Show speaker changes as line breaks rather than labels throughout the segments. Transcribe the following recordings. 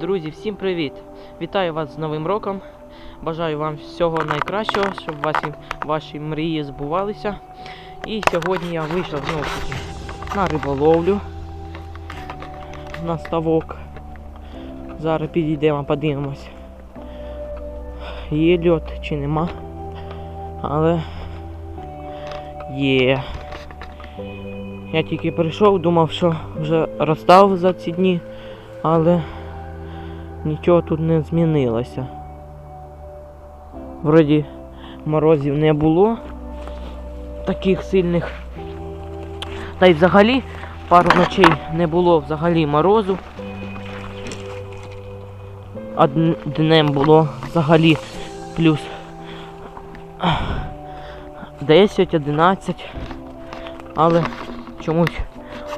Друзі, всім привіт! Вітаю вас з Новим роком. Бажаю вам всього найкращого, щоб ваші, ваші мрії збувалися. І сьогодні я вийшов знову на риболовлю. На ставок. Зараз підійдемо, подивимось. Є льот чи нема. Але є. Я тільки прийшов, думав, що вже розстав за ці дні, але нічого тут не змінилося. Вроді морозів не було таких сильних. Та й взагалі пару ночей не було взагалі морозу. А днем було взагалі плюс 10-11. Але чомусь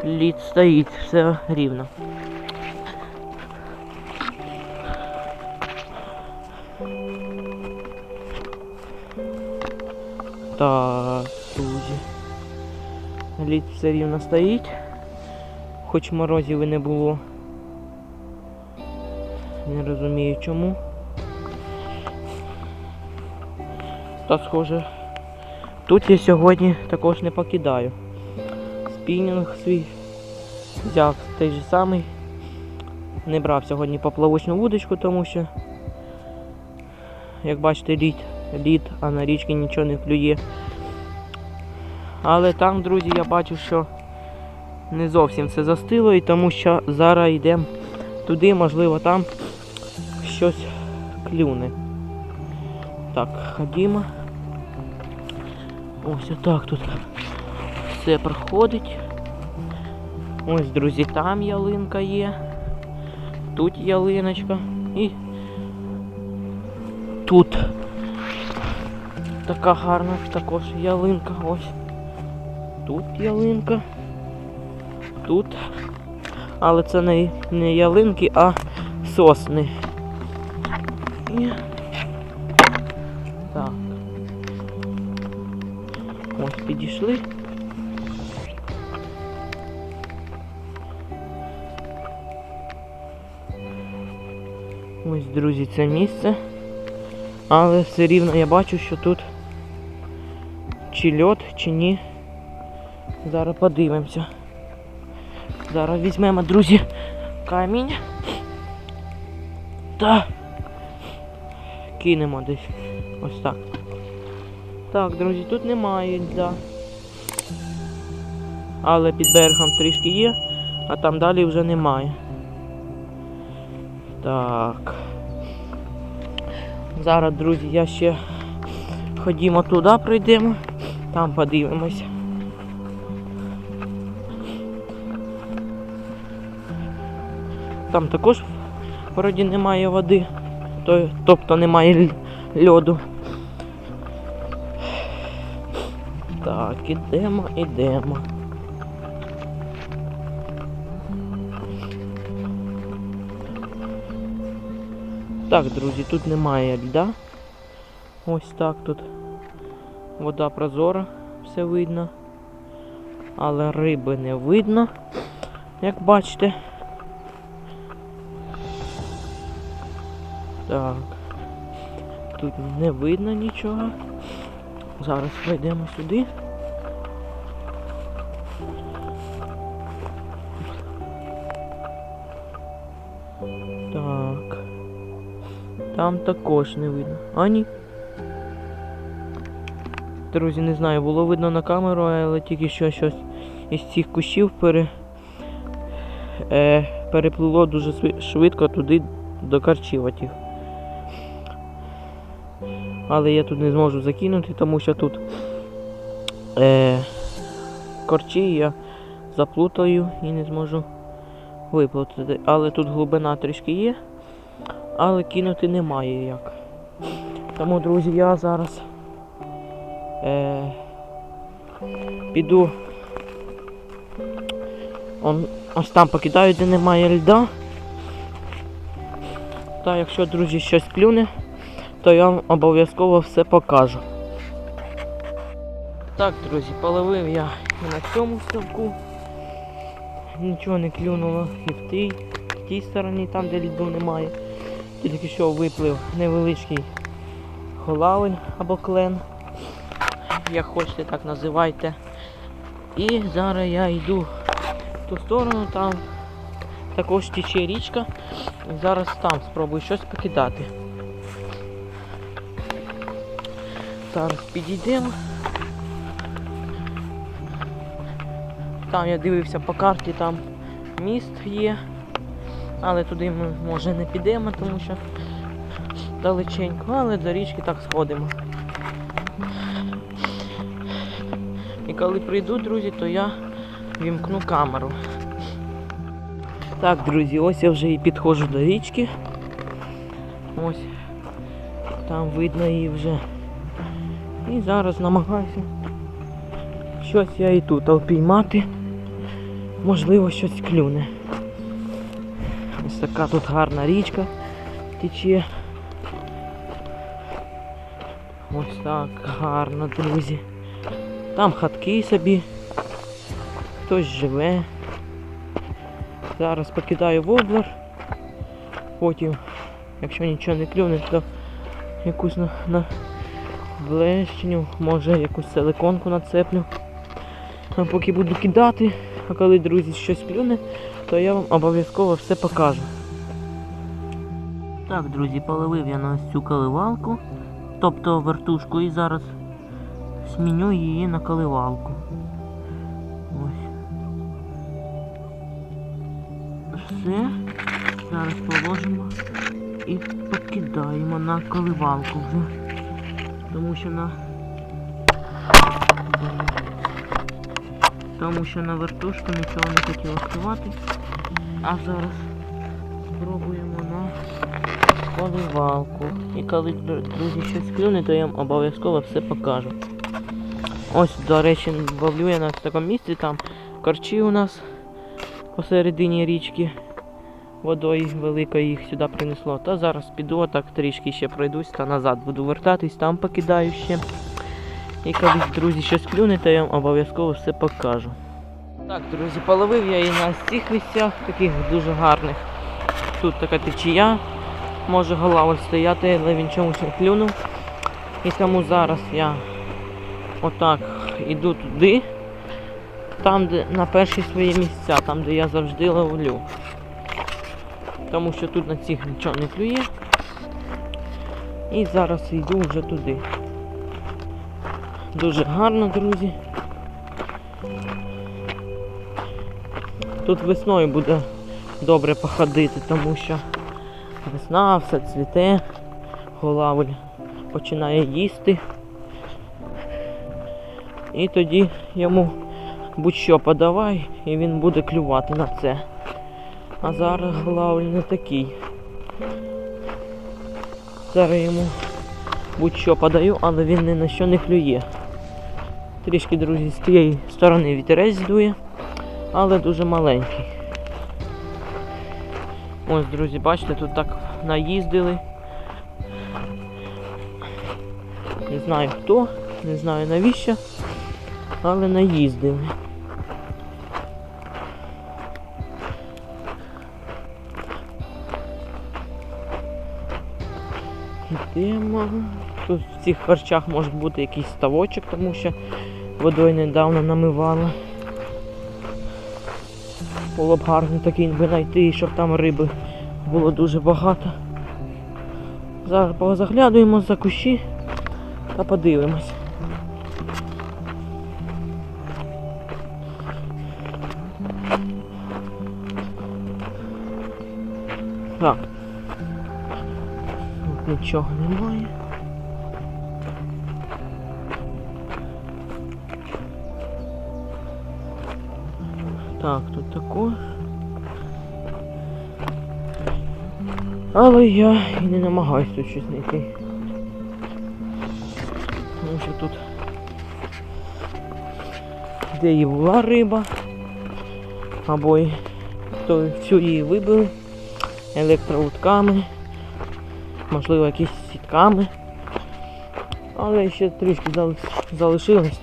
лід стоїть все рівно. Так, друзі. Лід все рівно стоїть, хоч морозів і не було. Не розумію чому. Та схоже. Тут я сьогодні також не покидаю. Спінінг свій взяв той же самий. Не брав сьогодні поплавочну вудочку, тому що, як бачите, лід, лід, а на річці нічого не клює. Але там, друзі, я бачу, що не зовсім це застило, і тому що зараз йдемо туди, можливо, там щось клюне. Так, ходімо. Ось отак тут все проходить. Ось, друзі, там ялинка є. Тут ялиночка. І тут така гарна також ялинка. Ось. Тут ялинка. Тут. Але це не, не ялинки, а сосни. І... Так. Ось підійшли. Ось, друзі, це місце. Але все рівно я бачу, що тут чи льот, чи ні. Зараз подивимося. Зараз візьмемо, друзі, камінь. Та кинемо десь. Ось так. Так, друзі, тут немає льда. Але під берегом трішки є, а там далі вже немає. Так. Зараз, друзі, я ще ходімо туди, пройдемо, там подивимося. Там також вроді немає води, то- тобто немає льоду. Так, ідемо, ідемо. Так, друзі, тут немає льда. Ось так тут. Вода прозора, все видно. Але риби не видно, як бачите. Так. Тут не видно нічого. Зараз пройдемо сюди. Там також не видно. А. Друзі, не знаю, було видно на камеру, але тільки що щось із цих кущів пере... е... переплило дуже швидко туди до карчіватів. Але я тут не зможу закинути, тому що тут е... корчі я заплутаю і не зможу виплутати. Але тут глибина трішки є, але кинути немає як. Тому, друзі, я зараз е... піду. Он, ось там покидаю, де немає льда. Та якщо, друзі, щось клюне, то я вам обов'язково все покажу. Так, друзі, половив я і на цьому ставку. Нічого не клюнуло і в тій. в тій стороні, там де льду немає. Тільки що виплив невеличкий голавель або клен. Як хочете, так називайте. І зараз я йду в ту сторону, там також тече річка. Зараз там спробую щось покидати. Зараз підійдемо. Там я дивився по карті, там міст є. Але туди ми може не підемо, тому що далеченько, але до річки так сходимо. І коли прийду, друзі, то я вімкну камеру. Так, друзі, ось я вже і підходжу до річки. Ось. Там видно її вже. І зараз намагаюся щось я і тут опіймати. Можливо, щось клюне. Ось така тут гарна річка тече. Ось так гарно, друзі. Там хатки собі. Хтось живе. Зараз покидаю воблер. Потім, якщо нічого не клюне, то якусь на, на блещеню, може якусь силиконку нацеплю. А поки буду кидати, а коли, друзі, щось клюне, то я вам обов'язково все покажу. Так, друзі, половив я на цю коливалку, тобто вертушку, і зараз зміню її на коливалку. Ось. Все. Зараз положимо і покидаємо на коливалку вже. Тому що на. Тому що на вертушку нічого не хотіло співати. А зараз спробуємо на поливалку. І коли, друзі, щось клюне, то я вам обов'язково все покажу. Ось, до речі, ловлю я на такому місці, там корчі у нас посередині річки. Водою великою їх сюди принесло. Та зараз піду отак трішки ще пройдусь та назад буду вертатись, там покидаю ще. І колись, друзі, щось клюне, то я вам обов'язково все покажу. Так, друзі, половив я її на цих місцях, таких дуже гарних. Тут така течія, може голавль стояти, але він чомусь не клюнув. І тому зараз я отак іду туди, там, де на перші свої місця, там, де я завжди ловлю. Тому що тут на цих нічого не клює. І зараз йду вже туди. Дуже гарно, друзі. Тут весною буде добре походити, тому що весна, все цвіте, голавль починає їсти. І тоді йому будь-що подавай, і він буде клювати на це. А зараз голавль не такий. Зараз йому будь-що подаю, але він ні на що не клює. Трішки, друзі, з тієї сторони вітерець здує, але дуже маленький. Ось, друзі, бачите, тут так наїздили. Не знаю хто, не знаю навіщо, але наїздили. Йдемо. Тут в цих харчах може бути якийсь ставочок, тому що водою недавно намивала. Було б гарно такий би знайти, щоб там риби було дуже багато. Зараз позаглядуємо за кущі та подивимось. Так. Тут нічого немає. Так, тут також. Але я і не намагаюсь тут щось знайти. Тому що тут де і була риба, або й то всю її вибили електроутками, можливо якісь сітками. Але ще трішки залишилось.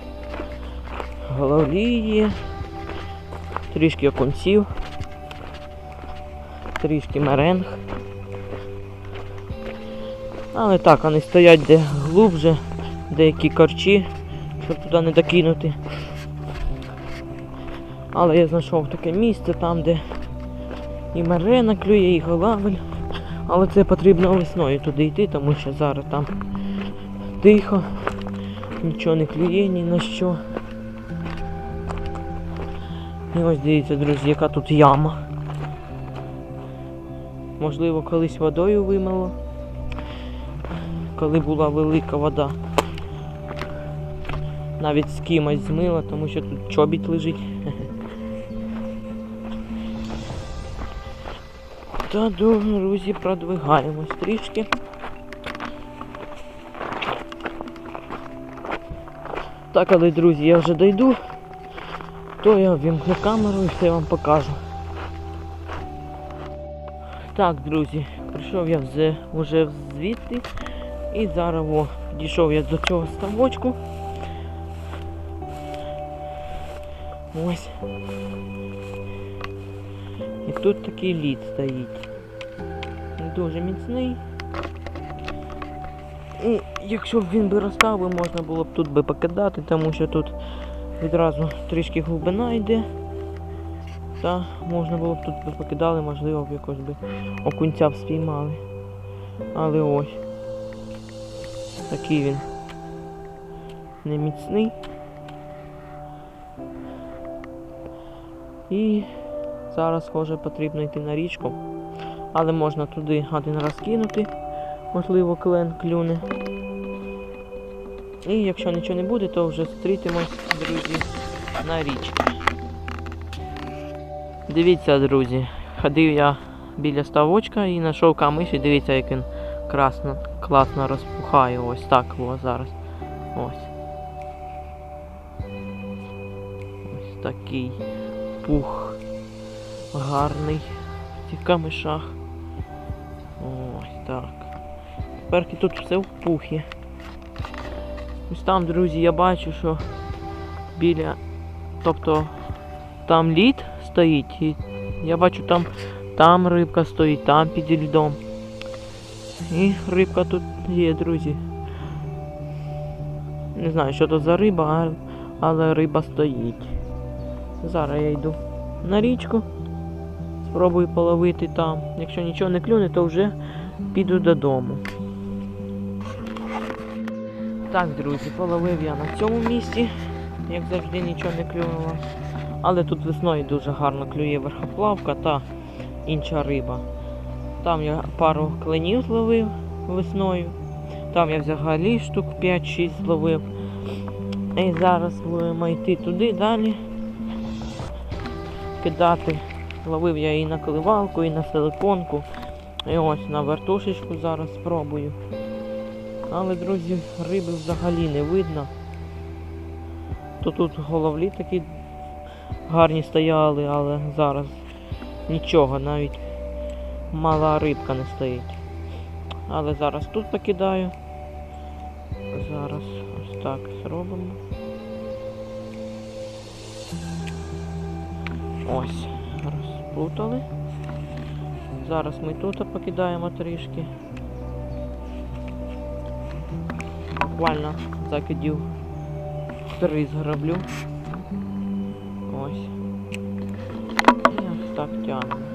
Головлі є, трішки окунців. трішки меренг. Але так, вони стоять де глубже, деякі корчі, щоб туди не докинути. Але я знайшов таке місце там, де і мерена клює, і голавель. Але це потрібно весною туди йти, тому що зараз там тихо, нічого не клює ні на що. І ось дивіться, друзі, яка тут яма. Можливо, колись водою вимило, коли була велика вода. Навіть з кимось змила, тому що тут чобіт лежить. Та друзі, продвигаємось трішки. Так, але друзі, я вже дойду, то я вімкну камеру і все вам покажу. Так, друзі, прийшов я вже, вже звідти і зараз о, дійшов я до цього ставочку. Ось. І тут такий лід стоїть. Дуже міцний. І якщо б він би розстав, можна було б тут би покидати, тому що тут відразу трішки глибина йде. Та можна було б тут би покидали, можливо б якось би окунця б спіймали. Але ось. Такий він неміцний. І зараз, схоже, потрібно йти на річку. Але можна туди один раз кинути. Можливо, клен клюне. І якщо нічого не буде, то вже зустрітимось, друзі, на річці. Дивіться, друзі, ходив я біля ставочка і знайшов камиш, і дивіться, як він красно, класно розпухає. Ось так о, зараз. Ось. Ось такий пух гарний в цих камишах. Ось так. Тепер тут все в пухі. Ось там, друзі, я бачу, що біля. Тобто там лід стоїть і я бачу там там рибка стоїть, там під льдом. І рибка тут є, друзі. Не знаю, що то за риба, але риба стоїть. Зараз я йду на річку. Спробую половити там. Якщо нічого не клюне, то вже піду додому. Так, друзі, половив я на цьому місці. Як завжди нічого не клюнуло. Але тут весною дуже гарно клює верхоплавка та інша риба. Там я пару кленів зловив весною. Там я взагалі штук 5-6 зловив. І зараз будемо йти туди далі. Кидати. Ловив я і на коливалку, і на силиконку. І ось на вертушечку зараз спробую. Але, друзі, риби взагалі не видно. То тут головлі такі гарні стояли, але зараз нічого, навіть мала рибка не стоїть. Але зараз тут покидаю. Зараз ось так зробимо. Ось, розплутали. Зараз ми тут покидаємо трішки. Буквально закидів три зграблю. Ось. І так тягнемо.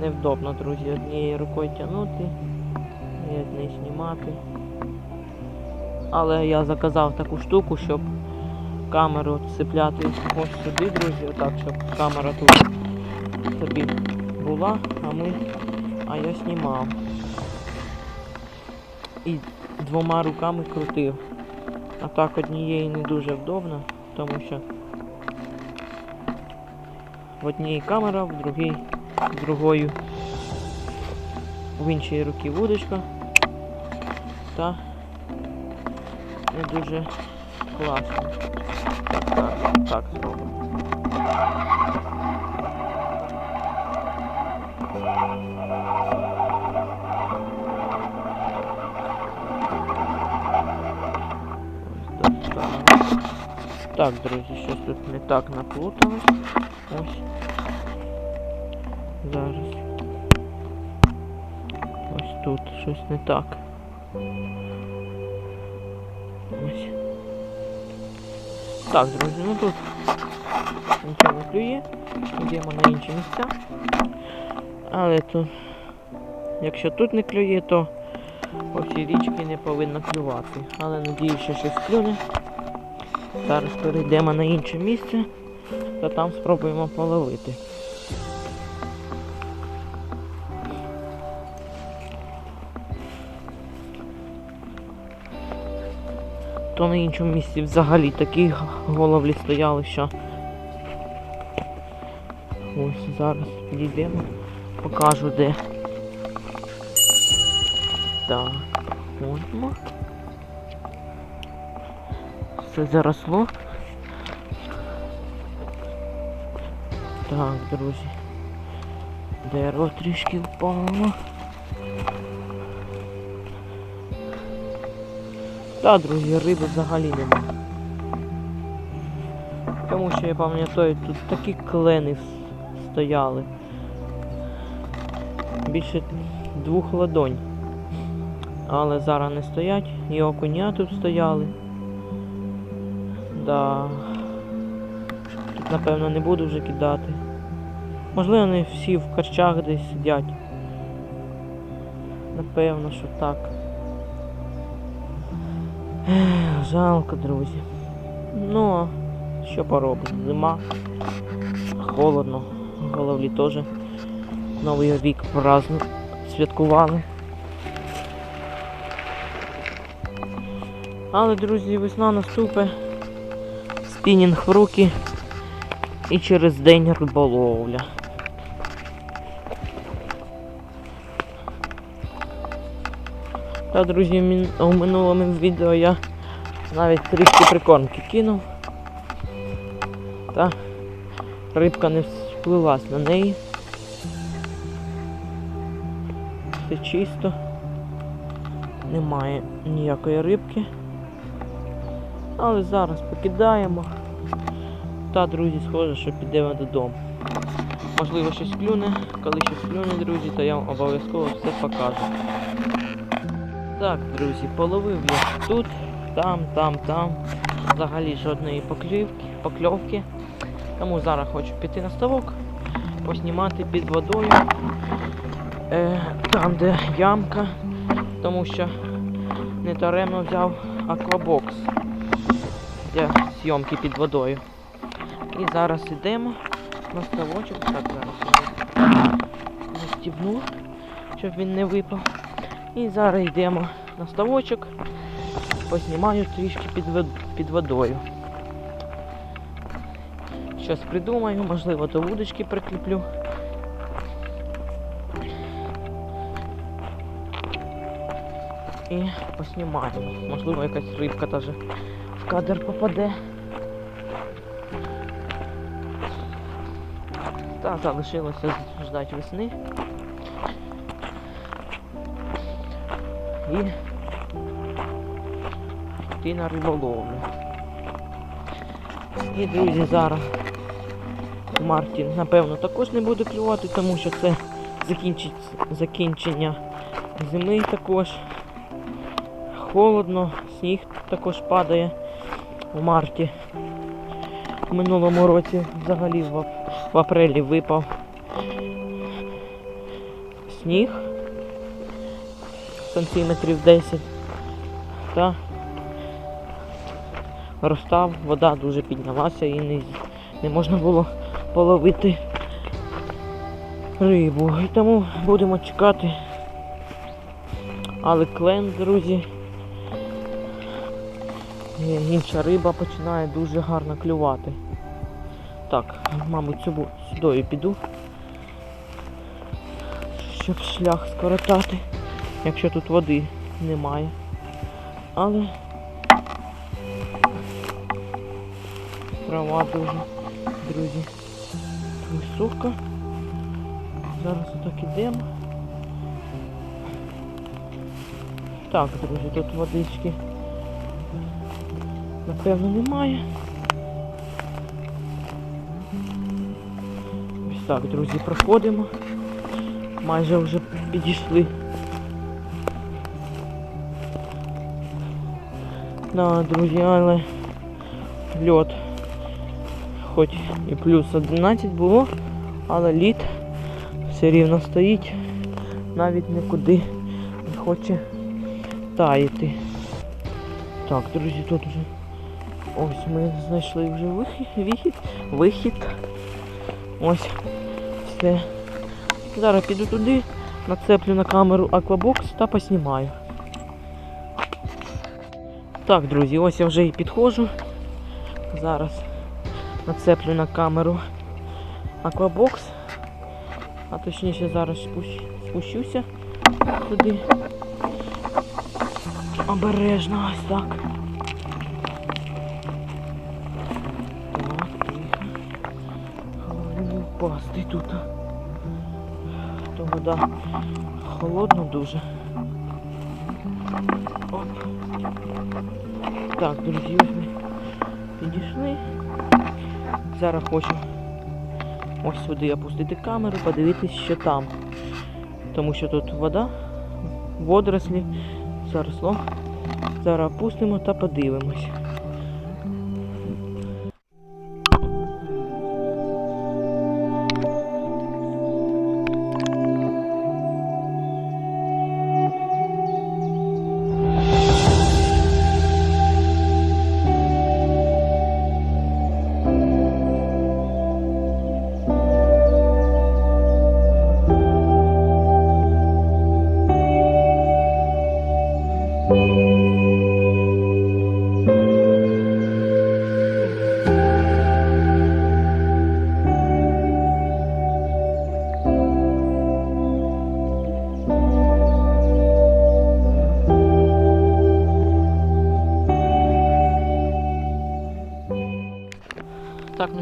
Невдобно, друзі, однією рукою тягнути і однією знімати. Але я заказав таку штуку, щоб камеру цепляти ось сюди, друзі, отак, щоб камера тут собі була, а ми. А я знімав. І двома руками крутив. А так однієї не дуже вдобно, тому що в одній камера, в другій другою в іншій руці вудочка. Та не дуже класно. Так, так, так зробимо. Так, друзі, щось тут не так наплуталось. Ось. Зараз. Ось тут щось не так. Ось. Так, друзі, ну тут нічого не клює. Йдемо на інші місця. Але тут, якщо тут не клює, то по всій річці не повинно клювати. Але надію, що щось клюне. Зараз перейдемо на інше місце та там спробуємо половити. То на іншому місці взагалі такі головлі стояли, що ось зараз підійдемо, покажу де. Так, ходимо. Все заросло. Так, друзі. Дерево трішки впало. Та, друзі, риби взагалі нема. Тому що я пам'ятаю, тут такі клени стояли. Більше двох ладонь. Але зараз не стоять. І окуня тут стояли. Да. Тут напевно не буду вже кидати. Можливо, вони всі в карчах десь сидять. Напевно, що так. Жалко, друзі. Ну, а що поробиш? Зима. Холодно. Головлі теж Новий рік праздну святкували. Але, друзі, весна наступить. Спінінг в руки. І через день риболовля. Та, друзі, у минулому відео я навіть трішки прикормки кинув. Та рибка не впливась на неї. Все чисто. Немає ніякої рибки. Але зараз покидаємо. Та, друзі, схоже, що підемо додому. Можливо, щось клюне. Коли щось клюне, друзі, то я вам обов'язково все покажу. Так, друзі, половив я тут, там, там, там. Взагалі жодної поклівки, покльовки. Тому зараз хочу піти на ставок, поснімати під водою. Е, там, де ямка, тому що не таремно взяв аквабокс для зйомки під водою. І зараз йдемо на ставочок. Так, зараз застібну, щоб він не випав. І зараз йдемо на ставочок, познімаю трішки під, вод- під водою. Щось придумаю, можливо, до вудочки прикріплю. І поснімаємо. Можливо, якась рибка теж в кадр попаде. Та залишилося ждати весни. І йти на риболовлю. І, друзі, зараз у марті, напевно, також не буде клювати, тому що це закінчення зими також. Холодно, сніг також падає у марті. У минулому році взагалі в, в апрелі випав сніг сантиметрів 10 та розстав, вода дуже піднялася і не, не можна було половити рибу. І тому будемо чекати. Але клен, друзі, інша риба починає дуже гарно клювати. Так, мабуть, сюди, сюди піду, щоб шлях скоротати, якщо тут води немає. Але трава дуже, друзі, висока. Зараз отак ідемо. Так, друзі, тут водички напевно немає. Так, друзі, проходимо. Майже вже підійшли. Да, друзі, але льот. Хоч і плюс 11 було, але лід все рівно стоїть, навіть нікуди не хоче таяти. Так, друзі, тут вже ось ми знайшли вже вихід, вихід, вихід. Ось все. Зараз піду туди, нацеплю на камеру аквабокс та поснімаю. Так, друзі, ось я вже і підходжу. Зараз нацеплю на камеру аквабокс. А точніше зараз спущуся туди. Обережно ось так. Впасти тут. То вода холодна дуже. Оп. Так, друзі, ось ми підійшли. Зараз хочу ось сюди опустити камеру, подивитись, що там. Тому що тут вода, водорослі, заросло. Зараз опустимо та подивимось.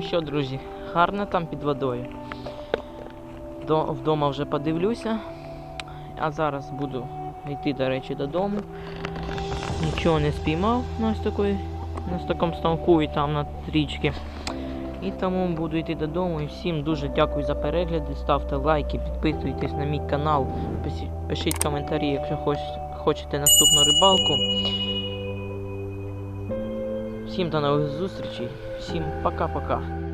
Що, друзі, гарно там під водою. До, вдома вже подивлюся. А зараз буду йти, до речі, додому. Нічого не спіймав на такої, на такому станку і там на річці. І тому буду йти додому. І всім дуже дякую за перегляди. Ставте лайки, підписуйтесь на мій канал, пишіть коментарі, якщо хочете наступну рибалку. Всім до нових зустрічей, всім пока-пока.